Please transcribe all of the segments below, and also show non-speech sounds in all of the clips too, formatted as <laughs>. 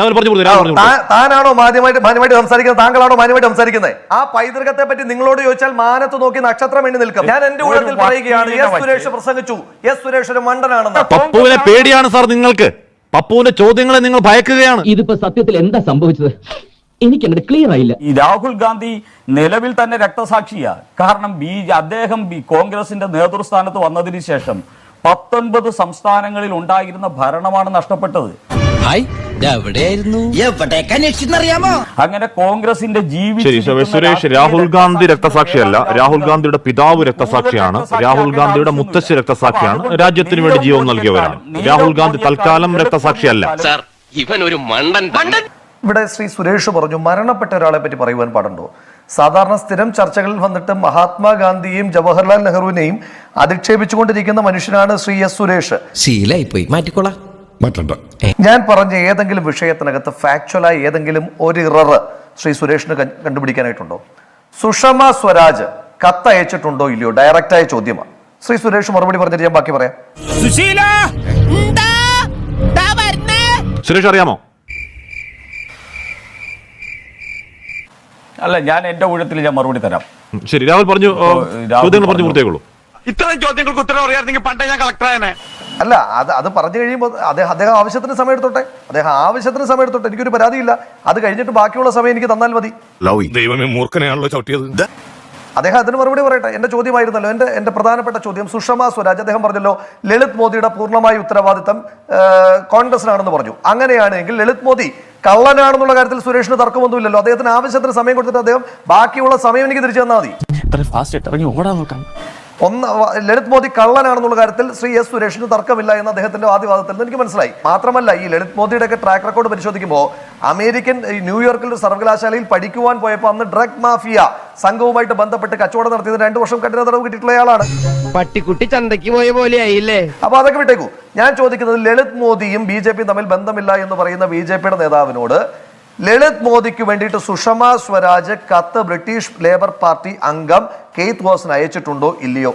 രാഹുൽ പറഞ്ഞു കൊടുത്തു, താനാണോ മാധ്യമമായിട്ട് മാന്യമായിട്ട് സംസാരിക്കുന്നത്? താങ്കളാണോ മാന്യമായിട്ട് സംസാരിക്കുന്നത്? ആ പൈതൃകത്തെ പറ്റി നിങ്ങളോട് ചോദിച്ചാൽ മാനത്ത് നോക്കി നക്ഷത്രം എണ്ണി നിൽക്കും. ഞാൻ എന്റെ ഊഴത്തിൽ പറയുകയാണ് എസ് സുരേഷ് പ്രസംഗിച്ചു. എസ് സുരേഷ് ഒരു മണ്ടനാണെന്ന്. പപ്പുവിനെ പേടിയാണ് സാർ നിങ്ങൾക്ക്. പപ്പുവിന്റെ ചോദ്യങ്ങളെ നിങ്ങൾ ഭയക്കുകയാണ്. ഇതിപ്പോ സത്യത്തിൽ എന്താ സംഭവിച്ചത്? എനിക്ക് ക്ലിയർ ആയില്ല. ഈ രാഹുൽ ഗാന്ധി നിലവിൽ തന്നെ രക്തസാക്ഷിയാ. കാരണം ബി അദ്ദേഹം ബി കോൺഗ്രസിന്റെ നേതൃസ്ഥാനത്ത് വന്നതിന് ശേഷം പത്തൊൻപത് സംസ്ഥാനങ്ങളിൽ ഉണ്ടായിരുന്ന ഭരണമാണ് നഷ്ടപ്പെട്ടത്. ഹായ് അങ്ങനെ കോൺഗ്രസിന്റെ ജീവിതം രാഹുൽ ഗാന്ധി രക്തസാക്ഷിയല്ല. രാഹുൽ ഗാന്ധിയുടെ പിതാവ് രക്തസാക്ഷിയാണ്. രാഹുൽ ഗാന്ധിയുടെ മുത്തശ്ശി രക്തസാക്ഷിയാണ്. രാജ്യത്തിന് വേണ്ടി ജീവൻ നൽകിയവരാണ്. രാഹുൽ ഗാന്ധി തൽക്കാലം രക്തസാക്ഷിയല്ല. സാർ ഇവൻ ഒരു മണ്ടൻ ഇവിടെ ശ്രീ സുരേഷ് പറഞ്ഞു മരണപ്പെട്ട ഒരാളെ പറ്റി പറയുവാൻ പാടുണ്ടോ? സാധാരണ സ്ഥിരം ചർച്ചകളിൽ വന്നിട്ട് മഹാത്മാഗാന്ധിയെയും ജവഹർലാൽ നെഹ്റുവിനെയും അധിക്ഷേപിച്ചുകൊണ്ടിരിക്കുന്ന മനുഷ്യനാണ് ശ്രീ എസ് സുരേഷ്. ശീലായി പോയി മാറ്റിക്കോളാം. മാറ്റണ്ട. ഞാൻ പറഞ്ഞ ഏതെങ്കിലും വിഷയത്തിനകത്ത് ഫാക്ച്വലായ ഏതെങ്കിലും ഒരു ഇറർ ശ്രീ സുരേഷിന് കണ്ടുപിടിക്കാനായിട്ടുണ്ടോ? സുഷമ സ്വരാജ് കത്തയച്ചിട്ടുണ്ടോ ഇല്ലയോ? ഡയറക്റ്റായ ചോദ്യമാണ് ശ്രീ സുരേഷ് മറുപടി പറഞ്ഞിട്ട് ഞാൻ ബാക്കി പറയാം. സുരേഷ് അറിയാമോ? അല്ല ഞാൻ എന്റെ ഊഴത്തിൽ ഞാൻ മറുപടി തരാം. ശരി രാഹുൽ പറഞ്ഞു ചോദ്യങ്ങൾ പറഞ്ഞു പറഞ്ഞു. പൂർത്തിയാക്കുള്ളൂ ഇത്തരം ചോദ്യങ്ങൾക്ക് ഉത്തരം അറിയാമെങ്കിൽ പണ്ടേ ഞാൻ കളക്ടറായനെ അല്ല അത് അത് പറഞ്ഞു കഴിയുമ്പോൾ അദ്ദേഹം അദ്ദേഹം ആവശ്യത്തിന് സമയം എടുത്തോട്ടെ. അദ്ദേഹം ആവശ്യത്തിന് സമയം എടുത്തോട്ടെ. എനിക്കൊരു പരാതിയില്ല. അത് കഴിഞ്ഞിട്ട് ബാക്കിയുള്ള സമയം എനിക്ക് തന്നാൽ മതി. ദൈവമേ മൂർഖനെയാണല്ലോ ചവിട്ടിയത്. അദ്ദേഹം അതിന് മറുപടി പറയട്ടെ. എന്റെ ചോദ്യമായിരുന്നല്ലോ. എന്റെ എന്റെ പ്രധാനപ്പെട്ട ചോദ്യം സുഷമ സ്വരാജ്. അദ്ദേഹം പറഞ്ഞല്ലോ ലളിത് മോദിയുടെ പൂർണമായ ഉത്തരവാദിത്തം കോൺഗ്രസിനാണെന്ന് പറഞ്ഞു. അങ്ങനെയാണെങ്കിൽ ലളിത് മോദി കള്ളനാണെന്നുള്ള കാര്യത്തിൽ സുരേഷിന് തർക്കമൊന്നുമില്ലല്ലോ. അദ്ദേഹത്തിന് ആവശ്യത്തിന് സമയം കൊടുത്തിട്ട് അദ്ദേഹം ബാക്കിയുള്ള സമയം എനിക്ക് തിരിച്ചു തന്നാൽ മതി. ഒന്ന് ലളിത് മോദി കള്ളനാണെന്നുള്ള കാര്യത്തിൽ ശ്രീ എസ് സുരേഷിന് തർക്കമില്ല എന്ന അദ്ദേഹത്തിന്റെ വാദിവാദത്തിൽ നിന്ന് എനിക്ക് മനസ്സിലായി. മാത്രമല്ല ഈ ലളിത് മോദിയുടെ ഒക്കെ ട്രാക്ക് റെക്കോർഡ് പരിശോധിക്കുമ്പോൾ അമേരിക്കൻ ന്യൂയോർക്കിൽ ഒരു സർവകലാശാലയിൽ പഠിക്കുവാൻ പോയപ്പോൾ അന്ന് ഡ്രഗ് മാഫിയ സംഘവുമായിട്ട് ബന്ധപ്പെട്ട് കച്ചവടം നടത്തിയത് രണ്ടു വർഷം കഠിന തടവ് കിട്ടിയിട്ടുള്ള ആളാണ്. പട്ടിക്കുട്ടി ചന്തയ്ക്ക് പോയ പോലെ ആയില്ലേ അപ്പൊ അതൊക്കെ വിട്ടേക്കൂ. ഞാൻ ചോദിക്കുന്നത് ലളിത് മോദിയും ബി തമ്മിൽ ബന്ധമില്ല എന്ന് പറയുന്ന ബി ജെ പിയുടെ നേതാവിനോട് ലളിത് മോദിക്ക് വേണ്ടിയിട്ട് സുഷമ സ്വരാജ് കത്ത് ബ്രിട്ടീഷ് ലേബർ പാർട്ടി അംഗം കെയ്ത്ത് വാസിന് അയച്ചിട്ടുണ്ടോ ഇല്ലയോ?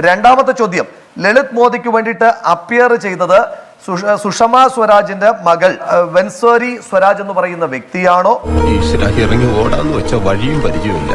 രണ്ടാമത്തെ ചോദ്യം. ലളിത് മോദിക്ക് വേണ്ടിയിട്ട് അപ്പിയർ ചെയ്തത് സുഷ- സുഷമ സ്വരാജിന്റെ മകൾ വെൻസോരി സ്വരാജ് എന്ന് പറയുന്ന വ്യക്തിയാണോ? ഈശ്വര ഇറങ്ങി ഓടാന്ന് വെച്ച വഴിയും പരിചയമില്ല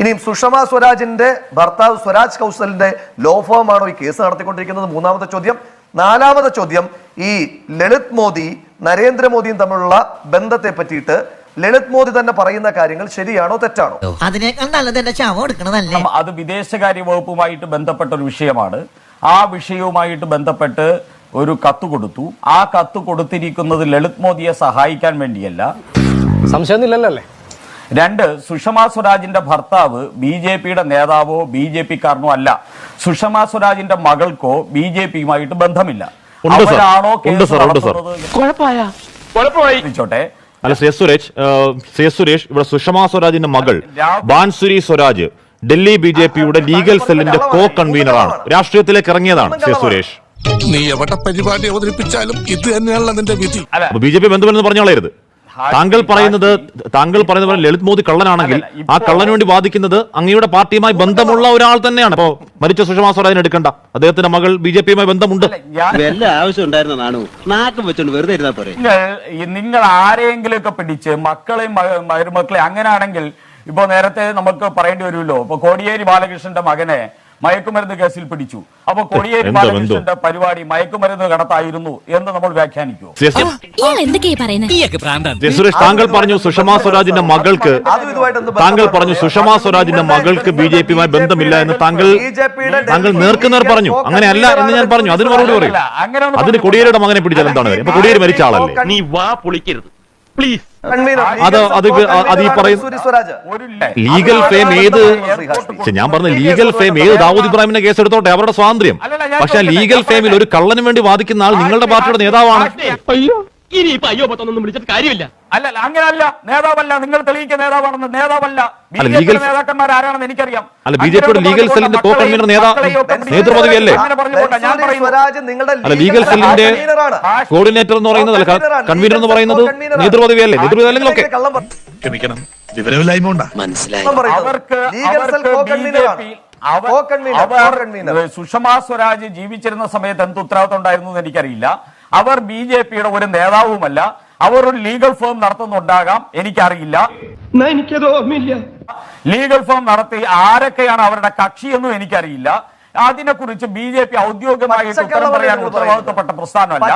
ഇനിയും സുഷമ സ്വരാജിന്റെ ഭർത്താവ് സ്വരാജ് കൗശലിന്റെ ലോ ഫോം ഈ കേസ് നടത്തിക്കൊണ്ടിരിക്കുന്നത്? മൂന്നാമത്തെ ചോദ്യം. നാലാമത്തെ ചോദ്യം. ഈ ലളിത് മോദി നരേന്ദ്രമോദിയും തമ്മിലുള്ള ബന്ധത്തെ പറ്റിയിട്ട് ലളിത് മോദി തന്നെ പറയുന്ന കാര്യങ്ങൾ ശരിയാണോ തെറ്റാണോ? അതിനേക്കാൾ നല്ലത് എന്റെ ശവം എടുക്കണതല്ലേ? അത് വിദേശകാര്യ വകുപ്പുമായിട്ട് ബന്ധപ്പെട്ട ഒരു വിഷയമാണ്. ആ വിഷയവുമായിട്ട് ബന്ധപ്പെട്ട് ഒരു കത്ത് കൊടുത്തു. ആ കത്ത് കൊടുത്തിരിക്കുന്നത് ലളിത് മോദിയെ സഹായിക്കാൻ വേണ്ടിയല്ല. സംശയമൊന്നുമില്ലല്ലേ രണ്ട് സുഷമ സ്വരാജിന്റെ ഭർത്താവ് ബി ജെ പിയുടെ നേതാവോ ബി ജെ പിക്കാരനോ അല്ല. സുഷമ സ്വരാജിന്റെ മകൾക്കോ ബി ജെ പിയുമായിട്ട് ബന്ധമില്ല. ഉണ്ട് സർ. ഉണ്ട് സർ, ഉണ്ട് സർ. അല്ല C S Suresh C S Suresh ഇവിടെ സുഷമ സ്വരാജിന്റെ മകൾ ബാൻസുരി സ്വരാജ് ഡൽഹി ബി ജെ പിയുടെ ലീഗൽ സെല്ലിന്റെ കോ കൺവീനറാണ് രാഷ്ട്രീയത്തിലേക്ക് ഇറങ്ങിയതാണ് സി എസ് സുരേഷ് നീ എവിടെ പരിപാടി അവതരിപ്പിച്ചാലും ഇത് തന്നെയാണല്ലോ നിന്റെ വിധി ബി ജെ പി ബന്ധുവെന്ന് പറഞ്ഞോളരുത് താങ്കൾ പറയുന്നത് താങ്കൾ പറയുന്ന പോലെ ലളിത് മോദി കള്ളനാണെങ്കിൽ ആ കള്ളന് വേണ്ടി വാദിക്കുന്നത് അങ്ങയുടെ പാർട്ടിയുമായി ബന്ധമുള്ള ഒരാൾ തന്നെയാണ്. അപ്പോ മരിച്ച സുഷമ സ്വരാജൻ എടുക്കണ്ട. അദ്ദേഹത്തിന്റെ മകൾ ബി ജെ പിയുമായി ബന്ധമുണ്ട്. നിങ്ങൾ ആരെയെങ്കിലും ആരെങ്കിലും ഒക്കെ പിടിച്ച് മക്കളെയും മരുമക്കളെയും മരുമക്കളെ അങ്ങനെയാണെങ്കിൽ ഇപ്പൊ നേരത്തെ നമുക്ക് പറയേണ്ടി വരുമല്ലോ. ഇപ്പൊ കോടിയേരി ബാലകൃഷ്ണന്റെ മകനെ മയക്കുമരുന്ന് കേസിൽ പിടിച്ചു അപ്പൊ കോടിയേരി? ബാലകൃഷ്ണന്റെ പരിപാടി മയക്കുമരുന്ന് കടത്തായിരുന്നു എന്ന് നമ്മൾ വ്യാഖ്യാനിക്കുമോ താങ്കൾ പറഞ്ഞു സുഷമാ സ്വരാജിന്റെ മകൾക്ക് താങ്കൾ പറഞ്ഞു സുഷമാ സ്വരാജിന്റെ മകൾക്ക് ബി ജെ പിയുമായി ബന്ധമില്ല എന്ന് താങ്കൾ താങ്കൾ നേർക്കുന്നവർ പറഞ്ഞു അങ്ങനെയല്ല എന്ന് ഞാൻ പറഞ്ഞു അതിന് മറുപടി പറയും അങ്ങനെ ഒന്നും അതിന്. കൊടിയേരിയുടെ മകനെ പിടിച്ചാൽ എന്താണ് കാര്യം? കൊടിയേരി മരിച്ച ആളല്ലേ നീ വാ പൊളിക്കരുത് പ്ലീസ് അത് അത് ഇത് അത് ഈ പറയും- ഒരു ലീഗൽ ഫെയിം ഏത് ഞാൻ പറഞ്ഞ ലീഗൽ ഫെയിം ഏത് ദാവൂദ് ഇബ്രാഹിമിന്റെ കേസ് എടുത്തോട്ടെ? അവരുടെ സ്വാതന്ത്ര്യം. പക്ഷെ ലീഗൽ ഫെയിമിൽ ഒരു കള്ളന് വേണ്ടി വാദിക്കുന്ന ആൾ നിങ്ങളുടെ പാർട്ടിയുടെ നേതാവാണ്. അയ്യോ. ഇനി ഇപ്പൊ അയ്യോ പത്തൊന്നും വിളിച്ചിട്ട് കാര്യമില്ല. അല്ല അല്ല, അങ്ങനെയല്ല നേതാവല്ല നിങ്ങൾ തെളിയിക്കുന്ന നേതാവാണെന്ന് നേതാവല്ല. നേതാക്കന്മാർ ആരാണെന്ന് എനിക്കറിയാം. അല്ല, ബി ജെ പിയുടെ ലീഗൽ സെല്ലിന്റെ കോ കൺവീനർ നേതാ- നേതൃപദവിയല്ലേ? ഞാൻ പറയുന്നത് സ്വരാജ് നിങ്ങളുടെ അല്ല ലീഗൽ സെല്ലിന്റെ. കോർഡിനേറ്റർ എന്ന് പറയുന്നത് അല്ല കൺവീനർ എന്ന് പറയുന്നത്. നേതൃപദവിയല്ലേ നേതൃപദവി അല്ലെങ്കിൽ കള്ളം ക്ഷമിക്കണം. വിവരമില്ലായ്മ ഉണ്ടാ? മനസ്സിലായി. അവർക്ക് legal cell co. Convener, Sushma Swaraj ജീവിച്ചിരുന്ന സമയത്ത് എന്ത് ഉത്തരവാദിത്തം ഉണ്ടായിരുന്നു എന്ന് എനിക്കറിയില്ല. അവർ ബി ജെ പിയുടെ ഒരു നേതാവുമല്ല. അവർ ഒരു ലീഗൽ ഫേം നടത്തുന്നുണ്ടാകാം. എനിക്കറിയില്ല. എനിക്കത് ഓർമ്മയില്ല. ലീഗൽ ഫേം നടത്തി ആരൊക്കെയാണ് അവരുടെ കക്ഷിയെന്നും എനിക്കറിയില്ല. അതിനെക്കുറിച്ച് ബി ജെ പി ഔദ്യോഗികമായിട്ട് ഉത്തരം പറയാൻ ഉത്തരവാദിത്തപ്പെട്ട പ്രസ്ഥാനമല്ല.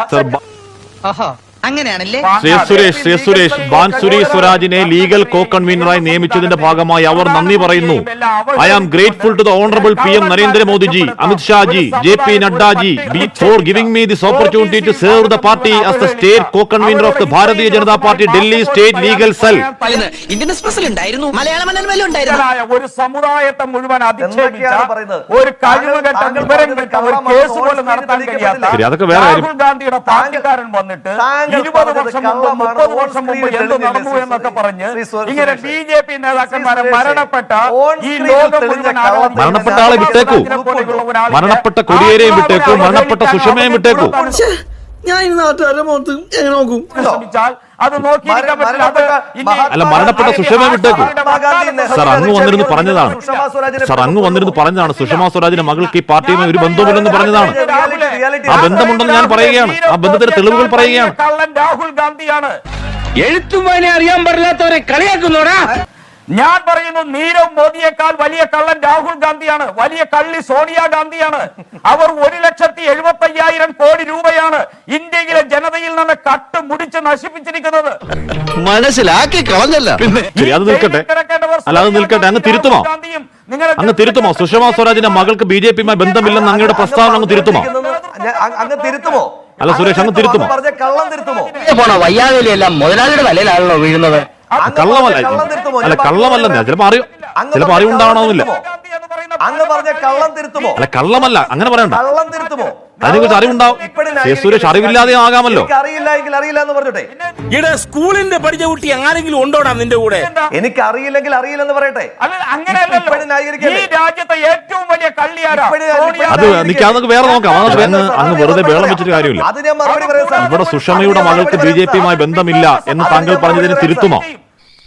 അങ്ങനെയാണല്ലേ? ശ്രീ സുരേഷ് ശ്രീ സുരേഷ് ബാൻസുരി സ്വരാജിനെ ലീഗൽ കോ കൺവീനറായി നിയമിച്ചതിന്റെ ഭാഗമായി അവർ നന്ദി പറയുന്നു. I am grateful to the honourable P M Narendra Modi ji Amit Shaji J P നഡ്ഡാജി for giving me this opportunity to serve the party as the state co convener of the Bharatiya Janata party Delhi state legal cell Indian എക്സ്പ്രസിൽ ഉണ്ടായിരുന്നു. മലയാള മനോരമയിലും ഉണ്ടായിരുന്നു ഒരു സമുദായത്തെ മുഴുവൻ? ഒരു കഴിവുകെട്ട വിവരം case പോലും നടത്താൻ കഴിയാത്ത. രാഹുൽ ഗാന്ധിയുടെ പാർട്ടിക്കാരൻ വന്നിട്ട് ഇരുപത് വർഷം മുമ്പ് മുപ്പത് വർഷം മുമ്പ് എന്ത് നടന്നു എന്നൊക്കെ? പറഞ്ഞ് ഇങ്ങനെ ബി ജെ പി നേതാക്കന്മാരെ മരണപ്പെട്ട ഈ ലോകം മുഴുവൻ മരണപ്പെട്ട ആളെ വിട്ടേക്കൂ. മരണപ്പെട്ട കൊടിയേരെയും വിട്ടേക്കൂ, മരണപ്പെട്ട സുഷമയും വിട്ടേക്കൂ. ഞാൻ ഈ നാട്ടുകാരുടെ മുഖത്ത് എങ്ങനെ നോക്കും ശ്രമിച്ചാൽ അത് നോക്കി അല്ല, മരണപ്പെട്ട സുഷമ വിട്ടേക്ക്. സർ അങ്ങ് വന്നിരുന്നു പറഞ്ഞതാണ്. സർ അങ്ങ് വന്നിരുന്നു പറഞ്ഞതാണ്. സുഷമ സ്വരാജിന്റെ മകൾക്ക് ഈ പാർട്ടിയുമായി ഒരു ബന്ധവുമില്ലെന്ന് പറഞ്ഞതാണ്. ആ ബന്ധമുണ്ടെന്ന് ഞാൻ പറയുകയാണ്. ആ ബന്ധത്തിന്റെ തെളിവുകൾ പറയുകയാണ്. രാഹുൽ ഗാന്ധിയാണ്. എഴുത്തും വായന അറിയാൻ പറ്റാത്തവരെ കളിയാക്കുന്നോടാ ഞാൻ പറയുന്നു നീരവ് മോദിയേക്കാൾ വലിയ കള്ളൻ രാഹുൽ ഗാന്ധിയാണ്. വലിയ കള്ളി സോണിയ ഗാന്ധിയാണ്. അവർ ഒരു ലക്ഷത്തി എഴുപത്തി അയ്യായിരം കോടി രൂപയാണ് ഇന്ത്യയിലെ ജനതയിൽ നിന്ന് കട്ട് മുടിച്ച് നശിപ്പിച്ചിരിക്കുന്നത്. മനസ്സിലാക്കി കളഞ്ഞല്ല. നിൽക്കട്ടെ. അല്ല നിൽക്കട്ടെ. അങ്ങ് തിരുത്തുമോ? അങ്ങ് തിരുത്തുമോ? സുഷമാ സ്വരാജിന്റെ മകൾക്ക് ബി ജെ പിയുമായി ബന്ധമില്ലെന്ന് അങ്ങയുടെ പ്രസ്താവന അങ്ങ് തിരുത്തുമോ? അങ്ങ് തിരുത്തുമോ? അല്ല, സുരേഷ്, അങ്ങ് തിരുത്തുമോ? പറഞ്ഞ കള്ളം തിരുത്തുമോ? പോണ? മുതലാളിയുടെ വലയിലാണല്ലോ വീഴുന്നത്. കള്ളമല്ല അല്ല ഞാൻ കള്ളമല്ലെന്ന് ചിലപ്പോ അറിയും. ചിലപ്പോ അറിവുണ്ടാവണമെന്നില്ല. അങ്ങ് പറഞ്ഞ കള്ളം തിരുത്തുമോ? അല്ല കള്ളമല്ല അങ്ങനെ പറയണ്ട. കള്ളം തിരുത്തുമോ? അതിനെക്കുറിച്ച് അറിവുണ്ടാവും. സുരേഷ് അറിവില്ലാതെ ആകാമല്ലോ. അറിയില്ല എങ്കിൽ അറിയില്ല എന്ന് പറഞ്ഞോട്ടെ? ഇവിടെ സ്കൂളിന്റെ പഠിച്ച കുട്ടി ആരെങ്കിലും ഉണ്ടോടാ നിന്റെ കൂടെ? എനിക്ക് അറിയില്ലെങ്കിൽ അറിയില്ലെന്ന് പറയട്ടെ. അല്ല അങ്ങനെയല്ലല്ലോ. ഈ രാജ്യത്തെ ഏറ്റവും വലിയ അത് നിൽക്കാം അതൊക്കെ വേറെ നോക്കാം. അങ്ങ് അങ്ങ് വെറുതെ ബേളം വെച്ചിട്ട് കാര്യമില്ല. അത് ഞാൻ മറുപടി പറയാം. സാർ. ഇവിടെ സുഷമയുടെ മകൾക്ക് ബി ജെ പിയുമായി ബന്ധമില്ല എന്ന് താങ്കൾ പറഞ്ഞതിന് തിരുത്തുമോ?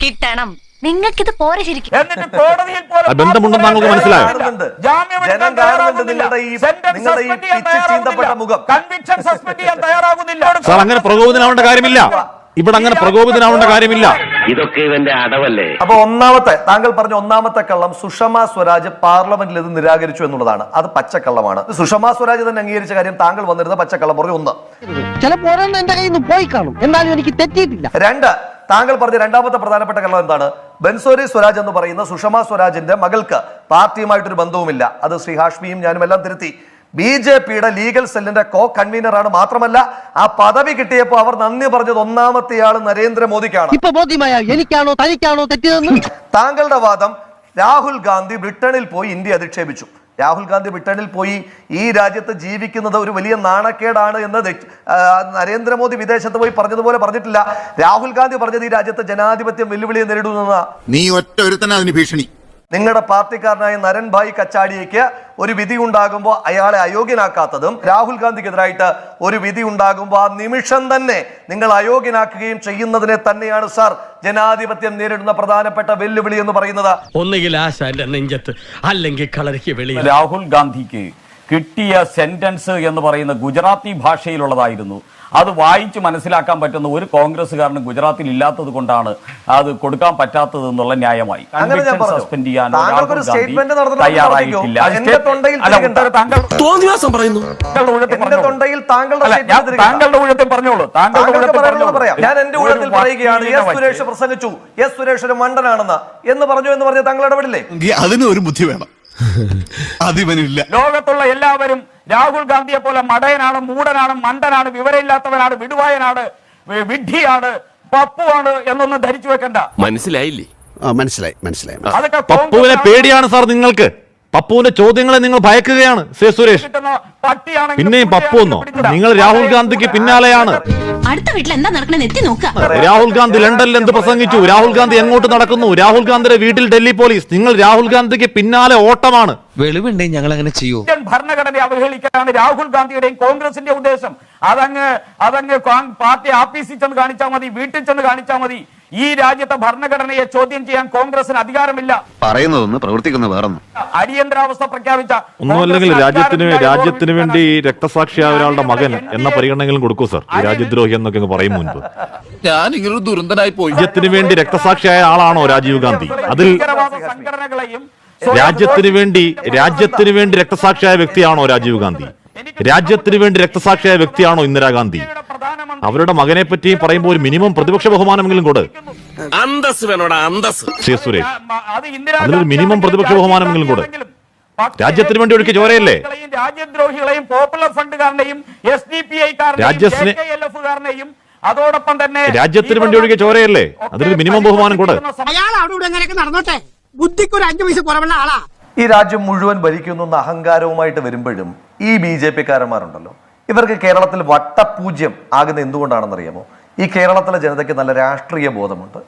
കിട്ടണം. നിങ്ങൾക്കിത് പോരെ ശരിക്കും. ബന്ധമുണ്ടെന്ന് താങ്കൾക്ക് മനസ്സിലായോ? കാണുന്നുണ്ട്. ജാമ്യമെടുക്കാൻ ജനം കാണുന്നുണ്ട് തയ്യാറാകുന്നില്ല. നിങ്ങളുടെ ഈ- നിങ്ങളുടെ ഈ ചെയ്യാൻ പിച്ച് ചീന്തപ്പെട്ട മുഖം. Conviction suspend ചെയ്യാൻ തയ്യാറാകുന്നില്ല. സാർ അങ്ങനെ പ്രകോപിതനാവേണ്ട കാര്യമില്ല. ഇവിടെ അങ്ങനെ പ്രകോപിതനാവേണ്ട കാര്യമില്ല. ഇതൊക്കെ ഇവന്റെ അടവല്ലേ? അപ്പൊ ഒന്നാമത്തെ താങ്കൾ പറഞ്ഞ ഒന്നാമത്തെ കള്ളം സുഷമ സ്വരാജ് പാർലമെന്റിൽ ഇത് നിരാകരിച്ചു എന്നുള്ളതാണ്. അത് പച്ചക്കള്ളമാണ്. സുഷമ സ്വരാജ് തന്നെ അംഗീകരിച്ച കാര്യം താങ്കൾ വന്നിരുന്ന പച്ചക്കള്ളം പറഞ്ഞു ഒന്ന്. ചിലപ്പോ എന്റെ കയ്യിൽ നിന്ന് പോയി കാണും. എന്നാലും എനിക്ക് തെറ്റിയിട്ടില്ല. രണ്ട് താങ്കൾ പറഞ്ഞ രണ്ടാമത്തെ പ്രധാനപ്പെട്ട കള്ളം എന്താണ്? ബൻസോരി സ്വരാജ് എന്ന് പറയുന്ന സുഷമ സ്വരാജിന്റെ മകൾക്ക് പാർട്ടിയുമായിട്ടൊരു ബന്ധവുമില്ല. അത് ശ്രീ ഹാഷ്മിയും ഞാനും എല്ലാം തിരുത്തി. ബി ജെ പിയുടെ ലീഗൽ സെല്ലിന്റെ കോ കൺവീനറാണ് മാത്രമല്ല ആ പദവി കിട്ടിയപ്പോൾ അവർ നന്ദി പറഞ്ഞത് ഒന്നാമത്തെ ആൾ നരേന്ദ്രമോദിക്കാണ്. ഇപ്പൊ ബോധ്യമായ എനിക്കാണോ തനിക്കാണോ തെറ്റിയതെന്ന്? താങ്കളുടെ വാദം രാഹുൽ ഗാന്ധി ബ്രിട്ടനിൽ പോയി ഇന്ത്യ അധിക്ഷേപിച്ചു. രാഹുൽ ഗാന്ധി ബ്രിട്ടനിൽ പോയി ഈ രാജ്യത്ത് ജീവിക്കുന്നത് ഒരു വലിയ നാണക്കേടാണ് എന്ന് നരേന്ദ്രമോദി വിദേശത്ത് പോയി പറഞ്ഞതുപോലെ പറഞ്ഞിട്ടില്ല. രാഹുൽ ഗാന്ധി പറഞ്ഞത് ഈ രാജ്യത്ത് ജനാധിപത്യം വെല്ലുവിളിയെ നേരിടുന്ന നീ ഒറ്റ ഒരുത്തന അതിന് ഭീഷണി. നിങ്ങളുടെ പാർട്ടിക്കാരനായ നരൻഭായ് കച്ചാടിയയ്ക്ക് ഒരു വിധി ഉണ്ടാകുമ്പോൾ അയാളെ അയോഗ്യനാക്കാത്തതും രാഹുൽ ഗാന്ധിക്കെതിരായിട്ട് ഒരു വിധി ഉണ്ടാകുമ്പോൾ ആ നിമിഷം തന്നെ നിങ്ങൾ അയോഗ്യനാക്കുകയും ചെയ്യുന്നതിനെ തന്നെയാണ് സാർ ജനാധിപത്യം നേരിടുന്ന പ്രധാനപ്പെട്ട വെല്ലുവിളി എന്ന് പറയുന്നത്. ഒന്നുകിൽ ആശാന്റെ നെഞ്ചത്ത് അല്ലെങ്കിൽ കളരിക്ക് രാഹുൽ ഗാന്ധിക്ക് കിട്ടിയ സെന്റൻസ് എന്ന് പറയുന്ന ഗുജറാത്തി ഭാഷയിലുള്ളതായിരുന്നു. അത് വായിച്ച് മനസ്സിലാക്കാൻ പറ്റുന്ന ഒരു കോൺഗ്രസ്സുകാരനും ഗുജറാത്തിൽ ഇല്ലാത്തത് കൊണ്ടാണ് അത് കൊടുക്കാൻ പറ്റാത്തത് എന്നുള്ള ന്യായമായി. സസ്പെൻഡ് ചെയ്യാൻ രാഹുൽ ഗാന്ധി തയ്യാറായിട്ടില്ല. താങ്കളുടെ ഊഴത്തിൽ പറഞ്ഞോളൂ. തൊണ്ടയിൽ താങ്കളുടെ ഊഴത്തിൽ പറയുകയാണ്. എസ് സുരേഷ് പ്രസംഗിച്ചു. എസ് സുരേഷ് ഒരു മണ്ടനാണെന്ന് എന്ന് പറഞ്ഞു എന്ന് പറഞ്ഞ താങ്കൾ ഇടപെടില്ലേ? അതിന് ഒരു ബുദ്ധി വേണം. അതിവനില്ല. ലോകത്തുള്ള എല്ലാവരും രാഹുൽ ഗാന്ധിയെ പോലെ മടയനാണ് മൂടനാണ് മണ്ടനാണ് വിവരമില്ലാത്തവനാണ് വിടുവായനാണ് വിഡ്ഢിയാണ് പപ്പുവാണ് എന്നൊന്നും ധരിച്ചു വെക്കണ്ട. മനസ്സിലായില്ലേ? മനസ്സിലായി മനസ്സിലായി അതൊക്കെ പേടിയാണ് സാർ നിങ്ങൾക്ക്. പപ്പുവിന്റെ ചോദ്യങ്ങളെ നിങ്ങൾ ഭയക്കുകയാണ്. സേ സുരേഷ്. പിന്നെയും പപ്പു എന്നോ നിങ്ങൾ രാഹുൽ ഗാന്ധിക്ക് പിന്നാലെയാണ്. അടുത്ത വീട്ടിൽ എന്താ നടക്കണെന്ന് എത്തി നോക്ക. രാഹുൽ ഗാന്ധി ലണ്ടനിൽ എന്ത് പ്രസംഗിച്ചു? രാഹുൽ ഗാന്ധി എങ്ങോട്ട് നടക്കുന്നു? രാഹുൽ ഗാന്ധിയുടെ വീട്ടിൽ ഡൽഹി പോലീസ്. നിങ്ങൾ രാഹുൽ ഗാന്ധിക്ക് പിന്നാലെ ഓട്ടമാണ്. വെളിവുണ്ടെങ്കിൽ ഞങ്ങൾ അങ്ങനെ ചെയ്യൂ? ഇന്ത്യൻ ഭരണഘടനയെ അവഹേളിക്കാനാണ് രാഹുൽ ഗാന്ധിയുടെയും കോൺഗ്രസിന്റെ ഉദ്ദേശം. അതങ്ങ് അതങ്ങ് പാർട്ടി ആഫീസിൽ ചെന്ന് കാണിച്ചാൽ മതി വീട്ടിൽ ചെന്ന് കാണിച്ചാൽ മതി. ഈ രാജ്യത്തെ ഭരണഘടനയെ ചോദ്യം ചെയ്യാൻ കോൺഗ്രസിന് അധികാരമില്ല. പറയുന്നതൊന്ന് പ്രവർത്തിക്കുന്ന വേറൊന്നും. അടിയന്തരാവസ്ഥ പ്രഖ്യാപിച്ച ഒന്നുമല്ലെങ്കിൽ രാജ്യത്തിന് രാജ്യത്തിന് വേണ്ടി രക്തസാക്ഷിയായ ഒരാളുടെ മകൻ എന്ന പരിഗണനകളും കൊടുക്കൂ സർ. ഈ രാജ്യദ്രോഹി എന്നൊക്കെ അങ്ങ് പറയും മുൻപ്. ഞാൻ ഇങ്ങനൊരു ദുരന്തനായി പോയി. രാജ്യത്തിന് വേണ്ടി രക്തസാക്ഷിയായ ആളാണോ രാജീവ് ഗാന്ധി? അതിൽ സംഘടനകളെയും രാജ്യത്തിന് വേണ്ടി രാജ്യത്തിന് വേണ്ടി രക്തസാക്ഷിയായ വ്യക്തിയാണോ രാജീവ് ഗാന്ധി? രാജ്യത്തിന് വേണ്ടി രക്തസാക്ഷിയായ വ്യക്തിയാണോ ഇന്ദിരാഗാന്ധി? അവരുടെ മകനെ പറ്റി പറയുമ്പോൾ ഒരു മിനിമം പ്രതിപക്ഷ ബഹുമാനമെങ്കിലും കൊടു. അന്തസ് വേണോടാ അന്തസ് ശ്രീ സുരേഷ് അതിലൊരു മിനിമം പ്രതിപക്ഷ ബഹുമാനമെങ്കിലും കൊടു. രാജ്യത്തിന് വേണ്ടി ഒഴുക്കി ചോരയല്ലേ? രാജ്യദ്രോഹികളെയും പോപ്പുലർ ഫണ്ടുകാരനെയും എസ് ഡി പി ഐക്കാരനെയും അതോടൊപ്പം തന്നെ രാജ്യത്തിന് വേണ്ടി ഒഴുകിയ ചോരയല്ലേ? അതിലൊരു മിനിമം ബഹുമാനം കൂടെ. അയാൾ അവിടെ ഇവിടെ നടന്നോട്ടെ? ബുദ്ധിക്ക് ഒരു അഞ്ചു പൈസ കുറവുള്ള ആളാ. ഈ രാജ്യം മുഴുവൻ ഭരിക്കുന്നു എന്ന അഹങ്കാരവുമായിട്ട് വരുമ്പോഴും ഈ ബി ജെ പിക്കാരന്മാരുണ്ടല്ലോ ഇവർക്ക് കേരളത്തിൽ വട്ടപൂജ്യം ആകുന്ന എന്തുകൊണ്ടാണെന്ന് അറിയാമോ ഈ കേരളത്തിലെ ജനതയ്ക്ക് നല്ല രാഷ്ട്രീയ ബോധമുണ്ട്.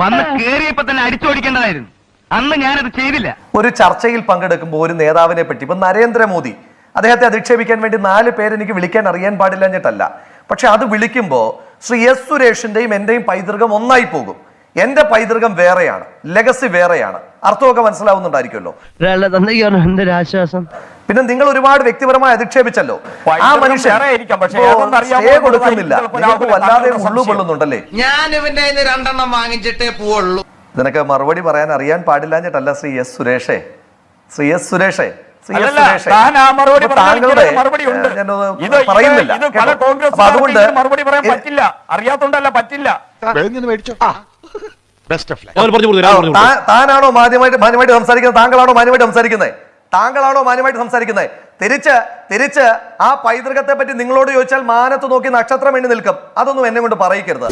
വന്ന് കേറിയപ്പോ തന്നെ അടിച്ചോടിക്കേണ്ടതായിരുന്നു. അന്ന് ഞാനത് ചെയ്തില്ല. ഒരു ചർച്ചയിൽ പങ്കെടുക്കുമ്പോൾ ഒരു നേതാവിനെ പറ്റി ഇപ്പൊ നരേന്ദ്രമോദി അദ്ദേഹത്തെ അധിക്ഷേപിക്കാൻ വേണ്ടി നാല് പേരെനിക്ക് വിളിക്കാൻ അറിയാൻ പാടില്ല എന്നിട്ടല്ല. പക്ഷെ അത് വിളിക്കുമ്പോൾ ശ്രീ എസ് സുരേഷിന്റെയും എന്റെയും പൈതൃകം ഒന്നായി പോകും. എന്റെ പൈതൃകം വേറെയാണ് ലെഗസി വേറെയാണ്. അർത്ഥമൊക്കെ മനസ്സിലാവുന്നുണ്ടായിരിക്കുമല്ലോ. പിന്നെ നിങ്ങൾ ഒരുപാട് വ്യക്തിപരമായി അധിക്ഷേപിച്ചല്ലോ. ആ മനുഷ്യൻ കൊടുക്കുന്നില്ല. നിങ്ങൾക്ക് വല്ലാതെ ഉള്ളു കൊള്ളുന്നുണ്ടല്ലേ ഞാൻ ഇവന്റെ കയ്യിന്ന് രണ്ടെണ്ണം വാങ്ങിച്ചിട്ടേ പോവുള്ളൂ. നിനക്ക് മറുപടി പറയാൻ അറിയാൻ പാടില്ലാഞ്ഞിട്ടല്ല ശ്രീ എസ് സുരേഷേ. ശ്രീ എസ് സുരേഷേ. പറയുന്നില്ല. ഇത് പല കോൺഗ്രസ് അപ്പൊ അതുകൊണ്ട് മറുപടി പറയാൻ പറ്റില്ല. അറിയാത്തോണ്ടല്ല പറ്റില്ല. താനാണോ മാന്യമായിട്ട് മാന്യമായിട്ട് സംസാരിക്കുന്നത്? താങ്കളാണോ മാന്യമായിട്ട് സംസാരിക്കുന്നത്? താങ്കളാണോ മാന്യമായിട്ട് സംസാരിക്കുന്നത്? തിരിച്ച് തിരിച്ച് ആ പൈതൃകത്തെ പറ്റി നിങ്ങളോട് ചോദിച്ചാൽ മാനത്ത് നോക്കി നക്ഷത്രം എണ്ണി നിൽക്കും. അതൊന്നും എന്നെ കൊണ്ട് പറയിക്കരുത്.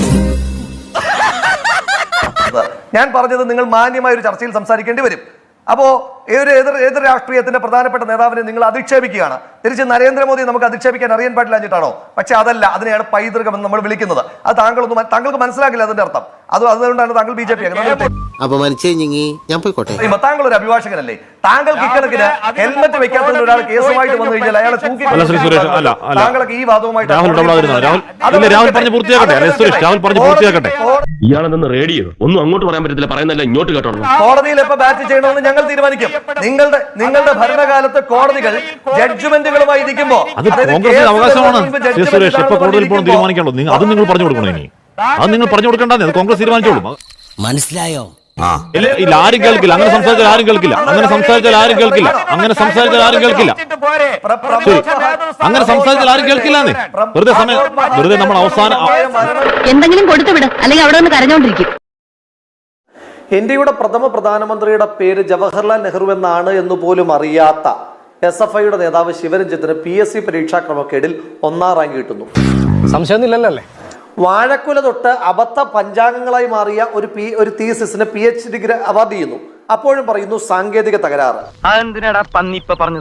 <laughs> ഞാൻ പറഞ്ഞത് നിങ്ങൾ മാന്യമായ ഒരു ചർച്ചയിൽ സംസാരിക്കേണ്ടി വരും. അപ്പോ ഏതൊരു എതിർ ഏത് രാഷ്ട്രീയത്തിന്റെ പ്രധാനപ്പെട്ട നേതാവിനെ നിങ്ങൾ അധിക്ഷേപിക്കുകയാണ്. തിരിച്ച് നരേന്ദ്രമോദി നമുക്ക് അധിക്ഷേപിക്കാൻ അറിയാൻ പാടില്ലാഞ്ഞിട്ടാണോ പക്ഷെ അതല്ല അതിനെയാണ് പൈതൃകം എന്ന് നമ്മൾ വിളിക്കുന്നത്. അത് താങ്കളൊന്നും താങ്കൾക്ക് മനസ്സിലാക്കില്ല അതിന്റെ അർത്ഥം. അത് അതുകൊണ്ടാണ് താങ്കൾ ബി ജെ പി താങ്കൾ ഒരു അഭിഭാഷകനല്ലേ? താങ്കൾക്ക് ഇക്കണക്കിന് ഹെൽമെറ്റ് വെക്കാത്ത ഒരാൾ കേസുമായിട്ട് വന്നു കഴിഞ്ഞാൽ അയാളെ തൂക്കി താങ്കൾക്ക് ശ്രീ സുരേഷ് അല്ല അല്ല. ഈ വാദവുമായിട്ട് രാഹുൽ ഇടപെടാതിരുന്നോ രാഹുൽ ഇല്ല രാഹുൽ പറഞ്ഞ് പൂർത്തിയാക്കട്ടെ. സുരേഷ് രാഹുൽ പറഞ്ഞ് പൂർത്തിയാക്കട്ടെ. ഇയാളെന്ന് റേഡിയോ ഒന്നും അങ്ങോട്ട് പറയാൻ പറ്റത്തില്ല. പറയുന്നല്ല ഇങ്ങോട്ട് കേട്ടോ. കോടതിയിൽ എപ്പോ ബാറ്റ് ചെയ്യണമെന്ന് ഞങ്ങൾ തീരുമാനിക്കും. നിങ്ങളുടെ നിങ്ങളുടെ ഭരണകാലത്ത് കോടതികൾ ജഡ്ജ്മെന്റുകളുമായി ഇരിക്കുമ്പോ അത് കോൺഗ്രസിന്റെ അവകാശമാണ്. സുരേഷ് നിങ്ങൾ അത് നിങ്ങൾ പറഞ്ഞു കൊടുക്കണം. ഇനി അത് നിങ്ങൾ പറഞ്ഞു കൊടുക്കേണ്ടത് അത് കോൺഗ്രസ് തീരുമാനിച്ചോളൂ. മനസ്സിലായോ? ഇല്ല ആരും കേൾക്കില്ല. അങ്ങനെ സംസാരിച്ചാൽ ആരും കേൾക്കില്ല. അങ്ങനെ സംസാരിച്ചാൽ ആരും കേൾക്കില്ല. അങ്ങനെ സംസാരിച്ചാൽ ആരും കേൾക്കില്ല. ശരി. അങ്ങനെ സംസാരിച്ചാൽ ആരും കേൾക്കില്ലെന്നേ വെറുതെ സമയം വെറുതെ നമ്മൾ അവസാനം എന്തെങ്കിലും കൊടുത്തു വിട് അല്ലെങ്കിൽ അവിടെ ഒന്ന് കരഞ്ഞോണ്ടിരിക്കും. ഇന്ത്യയുടെ പ്രഥമ പ്രധാനമന്ത്രിയുടെ പേര് ജവഹർലാൽ നെഹ്റു എന്നാണ് എന്ന് പോലും അറിയാത്ത എസ് എഫ് ഐയുടെ നേതാവ് ശിവരഞ്ജിത്തിന് പി എസ് സി പരീക്ഷാ ക്രമക്കേടിൽ ഒന്നാം റാങ്ക് കിട്ടുന്നു. സംശയമൊന്നുമില്ലല്ലേ? വാഴക്കുല തൊട്ട് അബദ്ധ പഞ്ചാംഗങ്ങളായി മാറിയ ഒരു പി ഒരു തീസിസിന് പി എച്ച് ഡിഗ്രി അവാർഡ് ചെയ്യുന്നു. അപ്പോഴും പറയുന്നു സാങ്കേതിക തകരാറ്.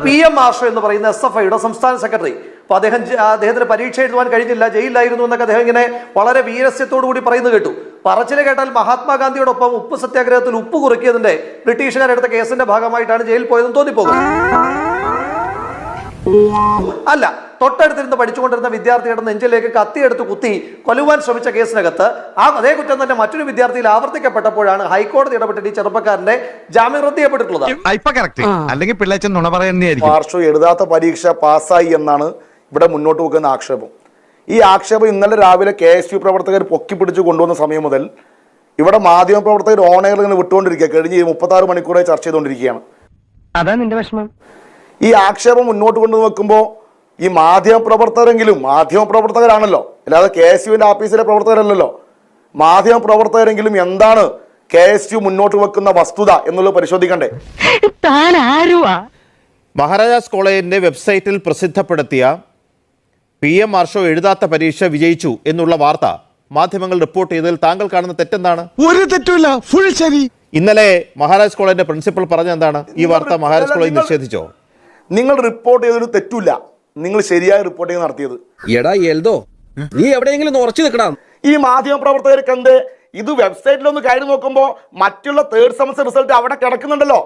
പി എം മാഷോ എന്ന് പറയുന്ന എസ് എഫ് ഐയുടെ സംസ്ഥാന സെക്രട്ടറി അപ്പൊ അദ്ദേഹം അദ്ദേഹത്തിന് പരീക്ഷ എഴുതുവാൻ കഴിഞ്ഞില്ല ജയിലിലായിരുന്നു എന്നൊക്കെ അദ്ദേഹം ഇങ്ങനെ വളരെ വീരസ്യത്തോടു കൂടി പറയുന്നത് കേട്ടു. പറച്ചിലെ കേട്ടാൽ മഹാത്മാഗാന്ധിയോടൊപ്പം ഉപ്പ് സത്യാഗ്രഹത്തിൽ ഉപ്പ് കുറുക്കിയതിന്റെ ബ്രിട്ടീഷുകാരെടുത്ത കേസിന്റെ ഭാഗമായിട്ടാണ് ജയിലിൽ പോയതെന്ന് തോന്നിപ്പോകും. അല്ല തൊട്ടടുത്തിരുന്ന് പഠിച്ചുകൊണ്ടിരുന്ന വിദ്യാർത്ഥിയുടെ നെഞ്ചിലേക്ക് കത്തിയെടുത്ത് കുത്തി കൊല്ലുവാൻ ശ്രമിച്ച കേസിനകത്ത് ആ അതേ കുറ്റം തന്നെ മറ്റൊരു വിദ്യാർത്ഥിയിൽ ആവർത്തിക്കപ്പെട്ടപ്പോഴാണ് ഹൈക്കോടതി ഇടപെട്ടിട്ട് ഈ ചെറുപ്പക്കാരന്റെ ജാമ്യം റദ്ദ് ചെയ്യപ്പെട്ടിട്ടുള്ളത്. കറക്റ്റ് അല്ലെങ്കിൽ പിള്ളേച്ചൻ നുണ പറയുന്നതായിരിക്കും മാർഷോ എഴുതാത്ത പരീക്ഷ പാസ്സായി എന്നാണ് ഇവിടെ മുന്നോട്ട് വെക്കുന്ന ആക്ഷേപം. ഈ ആക്ഷേപം ഇന്നലെ രാവിലെ കെ എസ് യു പ്രവർത്തകർ പൊക്കിപ്പിടിച്ച് കൊണ്ടുവന്ന സമയം മുതൽ ഇവിടെ മാധ്യമ പ്രവർത്തകർ ഓണയിൽ ഇങ്ങനെ വിട്ടുകൊണ്ടിരിക്കുക. കഴിഞ്ഞ് മുപ്പത്താറ് മണിക്കൂറെ ചർച്ച ചെയ്തുകൊണ്ടിരിക്കുകയാണ്. അതാ നിന്റെ വിഷമം. ഈ ആക്ഷേപം മുന്നോട്ട് കൊണ്ടു വെക്കുമ്പോൾ ഈ മാധ്യമ പ്രവർത്തകരെങ്കിലും മാധ്യമ പ്രവർത്തകരാണല്ലോ അല്ലാതെ കെ എസ് യുവിന്റെ ആഫീസിലെ പ്രവർത്തകരല്ലല്ലോ. മാധ്യമ പ്രവർത്തകരെങ്കിലും എന്താണ് കെ എസ് യു മുന്നോട്ട് വെക്കുന്ന വസ്തുത എന്നുള്ളത് പരിശോധിക്കണ്ടേ? താൻ ആരുവാ? മഹാരാജാസ് കോളേജിന്റെ വെബ്സൈറ്റിൽ പ്രസിദ്ധപ്പെടുത്തിയ പി എം മാർഷോ എഴുതാത്ത പരീക്ഷ വിജയിച്ചു എന്നുള്ള വാർത്ത മാധ്യമങ്ങൾ റിപ്പോർട്ട് ചെയ്തതിൽ താങ്കൾ കാണുന്ന തെറ്റെന്താണ്? ഒരു തെറ്റുമില്ല. ഫുൾ ശരി. ഇന്നലെ മഹാരാജ് കോളേജിന്റെ പ്രിൻസിപ്പൽ പറഞ്ഞ എന്താണ്? ഈ വാർത്ത മഹാരാജ് കോളേജ് നിഷേധിച്ചോ? നിങ്ങൾ റിപ്പോർട്ട് ചെയ്തൊരു തെറ്റില്ല നിങ്ങൾ ശരിയായ റിപ്പോർട്ടിംഗ് നടത്തിയത്. എടാ എൽദോ നീ എവിടെയെങ്കിലും ഉറച്ചു നിൽക്കണം. ഈ മാധ്യമ പ്രവർത്തകരെ കണ്ട് ഇത് വെബ്സൈറ്റിലൊന്ന് കയറി നോക്കുമ്പോ മറ്റുള്ള തേർഡ് സെമസ്റ്റർ റിസൾട്ട് അവിടെ കിടക്കുന്നുണ്ടല്ലോ.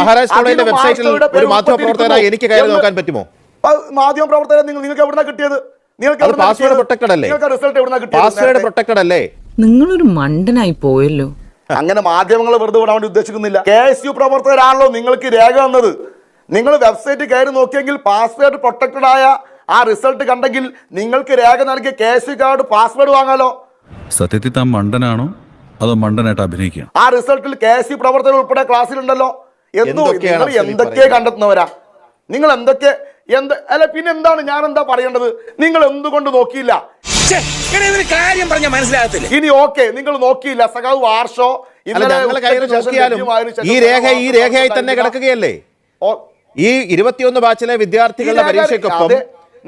മഹാരാജ് കോളേജിന്റെ വെബ്സൈറ്റിൽ ഒരു മാധ്യമ പ്രവർത്തകരായി എനിക്ക് കയറി നോക്കാൻ പറ്റുമോ? മാധ്യമ പ്രവർത്തകരെ നിങ്ങൾ നിങ്ങൾക്ക് എവിടുന്ന കിട്ടിയത്? നിങ്ങൾക്ക് അല്ലേ? നിങ്ങൾക്ക് റിസൾട്ട് എവിടുന്ന കിട്ടിയത് പാസ്വേഡ് പ്രൊട്ടക്റ്റഡ് അല്ലേ? നിങ്ങളൊരു മണ്ടനായി പോയല്ലോ. അങ്ങനെ മാധ്യമങ്ങൾ വെറുതെ വിടാൻ വേണ്ടി ഉദ്ദേശിക്കുന്നില്ല. കെ എസ് യു പ്രവർത്തകരാണല്ലോ നിങ്ങൾക്ക് രേഖ തന്നത്. നിങ്ങൾ വെബ്സൈറ്റ് കയറി നോക്കിയെങ്കിൽ പാസ്വേഡ് പ്രൊട്ടക്റ്റഡ് ആയ ആ റിസൾട്ട് കണ്ടെങ്കിൽ നിങ്ങൾക്ക് രേഖ നൽകിയ K S U card password വാങ്ങാലോ. സത്യത്തിൽ താൻ മണ്ടനാണോ? അതോ മണ്ടനായിട്ട് അഭിനയിക്കുക? ആ റിസൾട്ടിൽ കെ എസ് യു പ്രവർത്തകർ ഉൾപ്പെടെ ക്ലാസ്സിലുണ്ടല്ലോ എന്തോ എന്തൊക്കെയാണ് നിങ്ങൾ എന്തൊക്കെ? കണ്ടെത്തുന്നവരാ? നിങ്ങൾ എന്തൊക്കെ എന്ത്? അല്ല പിന്നെ എന്താണ് ഞാൻ എന്താ പറയേണ്ടത്? നിങ്ങൾ എന്തുകൊണ്ട് നോക്കിയില്ല? കാര്യം പറഞ്ഞ മനസ്സിലാകത്തില്ല. ഇനി ഓക്കെ നിങ്ങൾ നോക്കിയില്ല. സഖാവ് വാർഷോ ഈ രേഖ ഈ രേഖയായി തന്നെ കിടക്കുകയല്ലേ? ഈ ഇരുപത്തിയൊന്ന് ബാച്ചിലെ വിദ്യാർത്ഥികളുടെ പരീക്ഷയ്ക്കൊപ്പം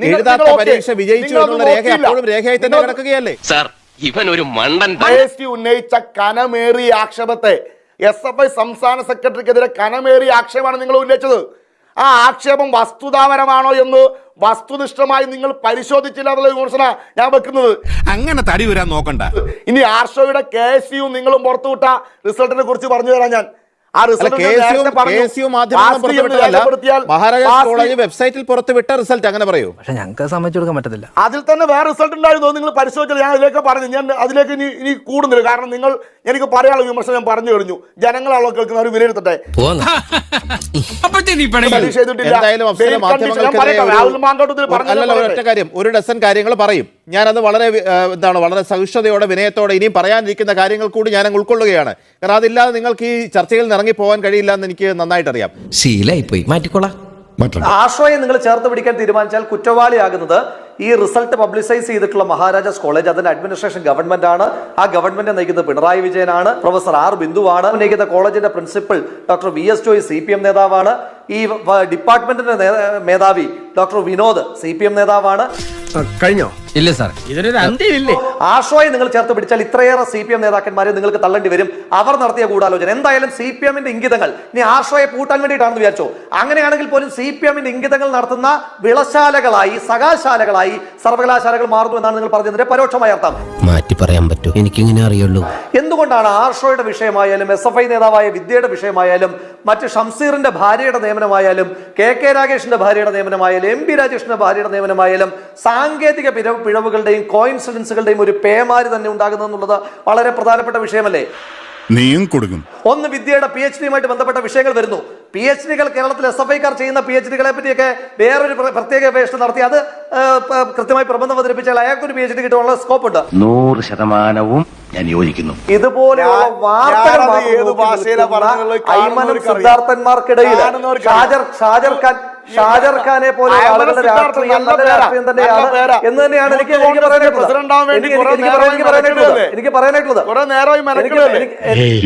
എഴുതാത്ത പരീക്ഷ വിജയിച്ചു എന്നുള്ള രേഖ. അപ്പോഴും രേഖയായി തന്നെ കിടക്കുകയല്ലേ? സാർ ഇവൻ ഒരു മണ്ടൻ ഉന്നയിച്ച കനമേറിയ ആക്ഷേപത്തെ. എസ് എഫ് ഐ സംസ്ഥാന സെക്രട്ടറിക്കെതിരെ കനമേറിയ ആക്ഷേപമാണ് നിങ്ങൾ ഉന്നയിച്ചത്. ആ ആക്ഷേപം വസ്തുതാപരമാണോ എന്ന് വസ്തുനിഷ്ഠമായി നിങ്ങൾ പരിശോധിച്ചില്ല എന്നുള്ള വിമർശന ഞാൻ വെക്കുന്നത്. അങ്ങനെ തടി വരാൻ നോക്കണ്ട. ഇനി ആർഷോയുടെ കെ എസ് യു നിങ്ങളും പുറത്തുവിട്ട റിസൾട്ടിനെ കുറിച്ച് പറഞ്ഞു തരാം ഞാൻ. മഹാരാജാസ് കോളേജ് വെബ്സൈറ്റിൽ പുറത്തുവിട്ട റിസൾട്ട് അങ്ങനെ പറയൂ. പക്ഷെ ഞങ്ങൾക്ക് സമ്മതിച്ചു കൊടുക്കാൻ പറ്റത്തില്ല. അതിൽ തന്നെ വേറെ റിസൾട്ട് ഉണ്ടായിരുന്നു നിങ്ങൾ പരിശോധിച്ചത് ഞാൻ അതിലേക്ക് പറഞ്ഞു. ഞാൻ അതിലേക്ക് ഇനി ഇനി കൂടുന്നില്ല. കാരണം നിങ്ങൾ എനിക്ക് പറയാനുള്ള വിമർശനം ഞാൻ പറഞ്ഞു കഴിഞ്ഞു. ജനങ്ങളാണല്ലോ കേൾക്കുന്ന വിലയിരുത്തട്ടെ. ഒരു- കാര്യം. ഒരു ഡസൻ കാര്യങ്ങൾ പറയും. ഞാനത് വളരെ എന്താണ് വളരെ സഹിഷ്ണുതയോടെ വിനയത്തോടെ ഇനിയും പറയാനിരിക്കുന്ന കാര്യങ്ങൾ കൂടി ഞാൻ അങ്ങ് ഉൾക്കൊള്ളുകയാണ്. കാരണം അതില്ലാതെ നിങ്ങൾക്ക് ഈ ചർച്ചയിൽ നിന്ന് ഇറങ്ങി പോകാൻ കഴിയില്ല എന്ന് എനിക്ക് നന്നായിട്ട് അറിയാം ശീലായി പോയി മാറ്റിക്കോളാം ആശ്രയെ നിങ്ങൾ ചേർത്ത് പിടിക്കാൻ തീരുമാനിച്ചാൽ കുറ്റവാളിയാകുന്നത് ഈ റിസൾട്ട് പബ്ലിസൈസ് ചെയ്തിട്ടുള്ള മഹാരാജാസ് കോളേജ് അതിന്റെ അഡ്മിനിസ്ട്രേഷൻ ഗവൺമെന്റ് ആണ് ആ ഗവൺമെന്റ് നയിക്കുന്നത് പിണറായി വിജയനാണ് പ്രൊഫസർ ആർ ബിന്ദുവാണ്. നയിക്കുന്ന കോളേജിന്റെ principal doctor V S Joy C P M നേതാവാണ്. ഈ ഡിപ്പാർട്ട്മെന്റിന്റെ മേധാവി doctor Vinod C P M നേതാവാണ്. കഴിഞ്ഞോ? ഇല്ല സാർ ഇതിനൊരു അന്ത്യമില്ലേ? ആശോയെ നിങ്ങൾ ചേർത്ത് പിടിച്ചാൽ ഇത്രയേറെ സി പി എം നേതാക്കന്മാരെ നിങ്ങൾക്ക് തള്ളേണ്ടി വരും. അവർ നടത്തിയ ഗൂഢാലോചന. എന്തായാലും സി പി എമ്മിന്റെ ഇംഗിതങ്ങൾ ഇനി ആശോയെ പൂട്ടാൻ വേണ്ടിയിട്ടാണെന്ന് വിചാരിച്ചോ? അങ്ങനെയാണെങ്കിൽ പോലും സി പി എമ്മിന്റെ ഇംഗിതങ്ങൾ നടത്തുന്ന വിളശാലകളായി സകാശാലകളായി സർവകലാശാലകൾ മാറുന്നു എന്നാണ് നിങ്ങൾ പറഞ്ഞതിന്റെ പരോക്ഷമായ അർത്ഥം. മാറ്റി പറയാൻ പറ്റും. എനിക്കിങ്ങനെ അറിയുള്ളൂ. എന്തുകൊണ്ടാണ് ആർഷോയുടെ വിഷയമായാലും എസ് എഫ് ഐ നേതാവായ വിദ്യയുടെ വിഷയമായാലും മറ്റ് ഷംസീറിന്റെ ഭാര്യയുടെ നിയമനമായാലും കെ കെ രാഗേഷിന്റെ ഭാര്യയുടെ നിയമനമായാലും എം പി രാജേഷിന്റെ ഭാര്യയുടെ നിയമനമായാലും സാങ്കേതിക പിഴവുകളുടെയും കോയിൻസിഡൻസുകളുടെയും ഒരു പേമാരി തന്നെ ഉണ്ടാകുന്നത് എന്നുള്ളത് വളരെ പ്രധാനപ്പെട്ട വിഷയമല്ലേ? നീയും കൊടുക്കും. ഒന്ന് വിദ്യയുടെ പി എച്ച് ഡിയുമായിട്ട് ബന്ധപ്പെട്ട വിഷയങ്ങൾ വരുന്നു. പി എച്ച് ഡികൾ കേരളത്തിൽ എസ് എഫ് ഐക്കാർ ചെയ്യുന്ന പി എച്ച് ഡികളെ പറ്റിയൊക്കെ വേറൊരു പ്ര- പ്രത്യേക അപേക്ഷ നടത്തി. അത് കൃത്യമായി പ്രബന്ധം അവതരിപ്പിച്ചാൽ അയാൾക്ക് ഒരു പി എച്ച് ഡി കിട്ടാനുള്ള സ്കോപ്പ് ഉണ്ട്. നൂറ് ശതമാനവും ഞാൻ യോജിക്കുന്നു. ഇതുപോലെയുള്ള വാർത്തകൾ. സിദ്ധാർത്ഥന്മാർക്കിടയിൽ ഷാജർ ഷാജർ ഖാൻ ഷാജർ ഖാനെ പോലെ ആളുകളുടെ രാഷ്ട്രീയം നല്ല. രാഷ്ട്രീയം തന്നെയാണ് എന്ന് തന്നെയാണ് എനിക്ക് എനിക്ക് പറയാനായിട്ടുള്ളത്. പ്രസിഡന്റ് ആവാൻ വേണ്ടി എനിക്ക് പറയാനായിട്ടുള്ളത്. പറയാനായിട്ടുള്ളത്.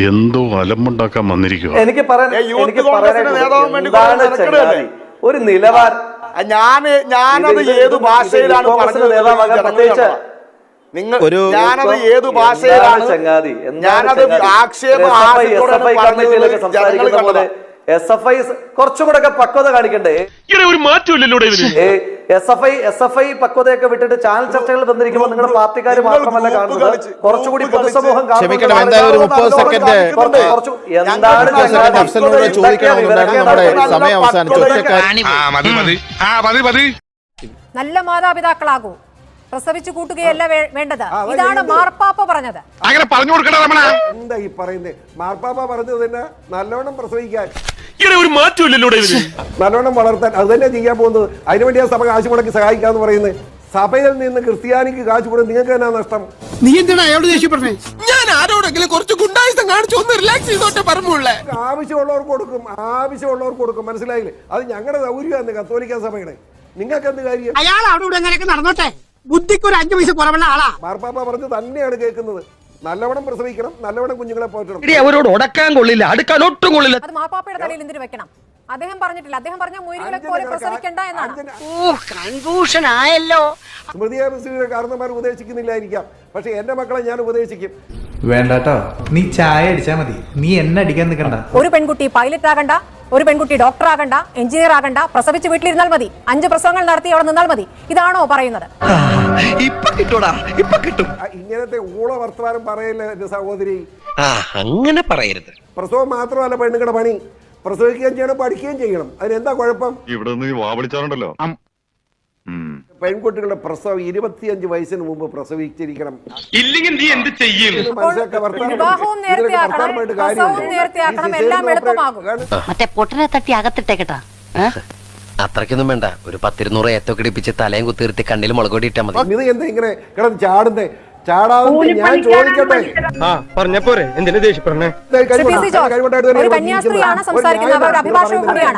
എന്തോ അലമ്പുണ്ടാക്കാൻ വന്നിരിക്കുക എനിക്ക് പറയാൻ എനിക്ക് കോൺഗ്രസിന്റെ നേതാവാൻ വേണ്ടി കുറെ എന്താണ് ഒരു നിലവാരം ഞാൻ ഞാനത് ഏത് ഭാഷയിലാണ് പറഞ്ഞത് നേതാവാകാൻ പ്രത്യേകിച്ച് നിങ്ങൾ ഞാനത് ഏത് ഭാഷയിലാണ് ചങ്ങാതി? ഞാനത് ആക്ഷേപം ആക്ഷേപ എസ് എഫ് ഐ കുറച്ചുകൂടെ ഒക്കെ പക്വത കാണിക്കണ്ടേ? ഒരു മാറ്റമില്ലല്ലോ ഇവന് S F I S F I പക്വതയൊക്കെ വിട്ടിട്ട് ചാനൽ ചർച്ചകൾ ബന്ധിരിക്കുമ്പോൾ നിങ്ങളുടെ പാർട്ടിക്കാർ മാത്രമല്ല കാണുന്നത്. കുറച്ചുകൂടി പൊതുസമൂഹം കുറച്ച് കുറച്ച് കുറച്ച് എന്താണ് നല്ല മാതാപിതാക്കളാകൂ. പ്രസവിച്ചു കൂട്ടുകയല്ല വേണ്ടത്. ഇതാണ് മാർപ്പാപ്പ പറഞ്ഞത്. അങ്ങനെ പറഞ്ഞു കൊടുക്കണ എന്താ ഈ പറയുന്നത് മാർപ്പാപ്പ പറഞ്ഞത് തന്നെ നല്ലോണം പ്രസവിക്കാൻ. ഇങ്ങനെ ഒരു മാറ്റമില്ലല്ലോ നല്ലോണം വളർത്താൻ അത് തന്നെ ചെയ്യാൻ പോകുന്നത്. അതിനുവേണ്ടിയാണ് സഭ കാശ് മുടക്കി സഹായിക്കാന്ന് പറയുന്നത്. സഭയിൽ നിന്ന് ക്രിസ്ത്യാനിക്ക് കാശ് കൊടുത്ത് നിങ്ങൾക്ക് എന്നാ നഷ്ടം? നീ എന്തിനാ അയാളോട് ദേഷ്യപ്പെട്ടേ ഞാൻ ആരോടെങ്കിലും കുറച്ച് ഗുണ്ടായുസം കാണിച്ചു ഒന്ന് റിലാക്സ് ചെയ്തോട്ടെ പറഞ്ഞുള്ളേ ആവശ്യമുള്ളവർക്ക് കൊടുക്കും. ആവശ്യമുള്ളവർക്ക് കൊടുക്കും. മനസ്സിലായില്ലേ? അത് ഞങ്ങളുടെ സൗകര്യമാണ് കത്തോലിക്ക സഭയുടെ. നിങ്ങൾക്ക് എന്ത് കാര്യം? അയാൾ അവിടെ ഇവിടെ അങ്ങനെയൊക്കെ നടന്നോട്ടെ? ബുദ്ധിക്ക് ഒരു അഞ്ചു പൈസ കുറവുള്ള ആളാ. മാർപ്പാപ്പ പറഞ്ഞ് തന്നെയാണ് കേൾക്കുന്നത്. നല്ലവണ്ണം പ്രസവിക്കണം നല്ലവണ്ണം കുഞ്ഞുങ്ങളെ പോറ്റണം. അവരോട് ഉടക്കാൻ കൊള്ളില്ല അടുക്കാൻ ഒട്ടും കൊള്ളില്ല. അത് മാപ്പാപ്പയുടെ തലയിൽ എന്തിനു വെക്കണം? അദ്ദേഹം പറഞ്ഞിട്ടില്ല. അദ്ദേഹം പറഞ്ഞ മുയലുകളെ പോലെ പ്രസവിക്കണ്ട എന്നാണ്. കൺഫ്യൂഷൻ ആയല്ലോ സ്മൃതി മിസ്ത്രിയുടെ കാരണന്മാർ ഉപദേശിക്കുന്നില്ലായിരിക്കാം. പക്ഷെ എന്റെ മക്കളെ ഞാൻ ഉപദേശിക്കും. വേണ്ടാട്ടോ. നീ ചായ അടിച്ചാ മതി. നീ എന്നെ അടിക്കാൻ നിൽക്കണ്ട ഒരു പെൺകുട്ടി പൈലറ്റ് ആകണ്ട ഒരു പെൺകുട്ടി ഡോക്ടർ ആകണ്ട എഞ്ചിനീയർ ആകണ്ട പ്രസവിച്ച് വീട്ടിലിരുന്നാൽ മതി അഞ്ച് പ്രസവങ്ങൾ നടത്തി അവിടെ നിന്നാൽ മതി. ഇതാണോ പറയുന്നത്? ഇപ്പൊ കിട്ടൂടാ ഇപ്പൊ കിട്ടും. ആ, ഇങ്ങനത്തെ ഊള വർത്തമാനം പറയല്ലേ എന്റെ സഹോദരി. ആ അങ്ങനെ പറയരുത്. പ്രസവം മാത്രമല്ല പെണ്ണുങ്ങളുടെ പണി. പ്രസവിക്കുകയും ചെയ്യണം പഠിക്കുകയും ചെയ്യണം. അതിനെന്താ കുഴപ്പം? ഇവിടെ നിന്ന് വാ വിളിച്ചാറുണ്ടല്ലോ പെൺകുട്ടികളുടെ പ്രസവം ഇരുപത്തിയഞ്ച് വയസ്സിന് മുമ്പ് പ്രസവിച്ചിരിക്കണം. ഇല്ലെങ്കിൽ നീ എന്ത് ചെയ്യും? മറ്റേ പൊട്ടനെ തട്ടി അകത്തിട്ടേക്കട്ടാ. അത്രയ്ക്കൊന്നും വേണ്ട. ഒരു പത്തിരുന്നൂറ് ഏറ്റവും കിടിപ്പിച്ച് തലയും കുത്തിർത്തി കണ്ണിൽ മുളകൊടി ഇട്ടാ മതി. ഇത് എന്താ ഇങ്ങനെ കിടന്ന് ചാടുന്നേ? ഞാൻ ചോദിക്കട്ടെ? ആ പറഞ്ഞപ്പോരെ എന്തിനാ ദേഷ്യപ്പെടണേ ശ്രീ പി. സി. ജോർജ്, ഒരു കന്യാസ്ത്രീയാണ് സംസാരിക്കുന്നത്, അവർ ഒരു അഭിഭാഷക കൂടിയാണ്.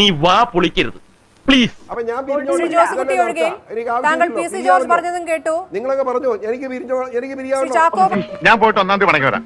നീ വാ പൊളിക്കരുത്. പ്ലീസ്. അപ്പൊ ഞാൻ താങ്കൾ പി സി ജോർജ് പറഞ്ഞതും കേട്ടു. നിങ്ങളൊക്കെ പറഞ്ഞു? എനിക്ക് എനിക്ക് ഞാൻ പോയിട്ട് ഒന്നാം തീയതി വരാം.